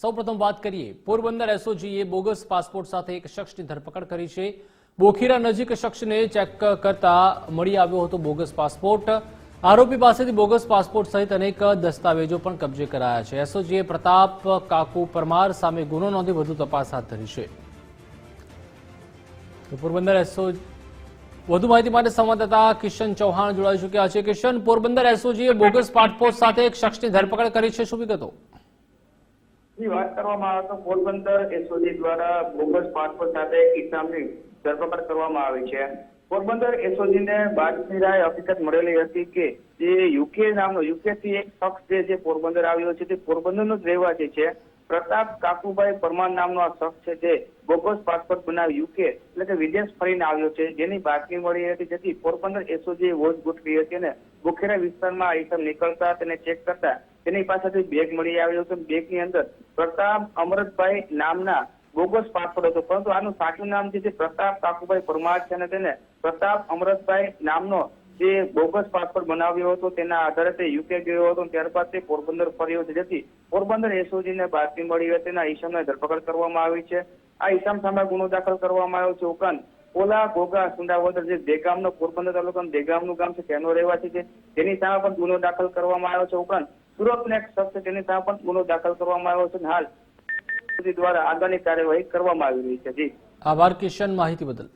સૌપ્રથમ વાત કરીએ. પોરબંદર એસઓજીએ બોગસ પાસપોર્ટ સાથે એક શખ્સની ધરપકડ કરી છે. બોખીરા નજીક શખ્સને ચેક કરતા મળી આવ્યો હતો બોગસ પાસપોર્ટ. આરોપી પાસેથી બોગસ પાસપોર્ટ સહિત અનેક દસ્તાવેજો પણ કબજે કરાયા છે. એસઓજીએ પ્રતાપ કાકુ પરમાર સામે ગુનો નોંધી વધુ તપાસ હાથ ધરી છે. પોરબંદર એસઓજી વધુ માહિતી માટે સંવાદદાતા કિશન ચૌહાણ જોડાઈ ચુક્યા છે. કિશન, પોરબંદર એસઓજીએ બોગસ પાસપોર્ટ સાથે એક શખ્સની ધરપકડ કરી છે. શું વિગતો? ની વાત કરવામાં આવે તો પોરબંદર એસઓજી દ્વારા બોગસ પાસપોર્ટ સાથે ઇસામની ધરપકડ કરવામાં આવી છે. પોરબંદર એસઓજી ને બાતમી રાય હકીકત મળેલી હતી કે જે યુકે નામનો યુકે થી એક શખ્સ છે જે પોરબંદર આવ્યો છે. તે પોરબંદરનો જ રહેવાસી છે. પ્રતાપ કાકુભાઈ પરમાર નામનો આ શખ્સ છે જે બોગસ પાસપોર્ટ બનાવી યુકે એટલે કે વિદેશ ફરીને આવ્યો છે. જેની બાતમી મળી હતી જેથી પોરબંદર એસઓજી વોચ ગોઠવી હતી અને બુખેરા વિસ્તારમાં આ નીકળતા તેને ચેક કરતા તેની પાસેથી બેગ મળી આવ્યો હતો બેગની અંદર પ્રતાપ અમરતભાઈ નામના બોગસ પાસપોર્ટ હતો. પરંતુ આનું સાચું નામ છે પ્રતાપ કાકુભાઈ પરમાર છે અને તેને પ્રતાપ અમરતભાઈ નામનો જે બોગસ પાસપોર્ટ બનાવ્યો હતો તેના આધારે તે યુકે ગયો હતો ત્યારબાદ તે પોરબંદર ફર્યો છે જેથી પોરબંદર એસઓજીને બાતમી મળી હતી તેના ઈસમને ધરપકડ કરવામાં આવી છે. આ ઈસમ સામે ગુનો દાખલ કરવામાં આવ્યો છે. ઉપરાંત ઓલા ગોગા સુંડાવદર જે દેગામનો પોરબંદર તાલુકાનું દેગામનું ગામ છે, તેનો રહેવાસી છે. તેની સામે પણ ગુનો દાખલ કરવામાં આવ્યો છે. ઉપરાંત સુરતનો એક શખ્સ છે સામે પણ ગુનો દાખલ કરવામાં આવ્યો છે અને હાલ દ્વારા આગળની કાર્યવાહી કરવામાં આવી રહી છે. જી. આભાર કિશન માહિતી બદલ.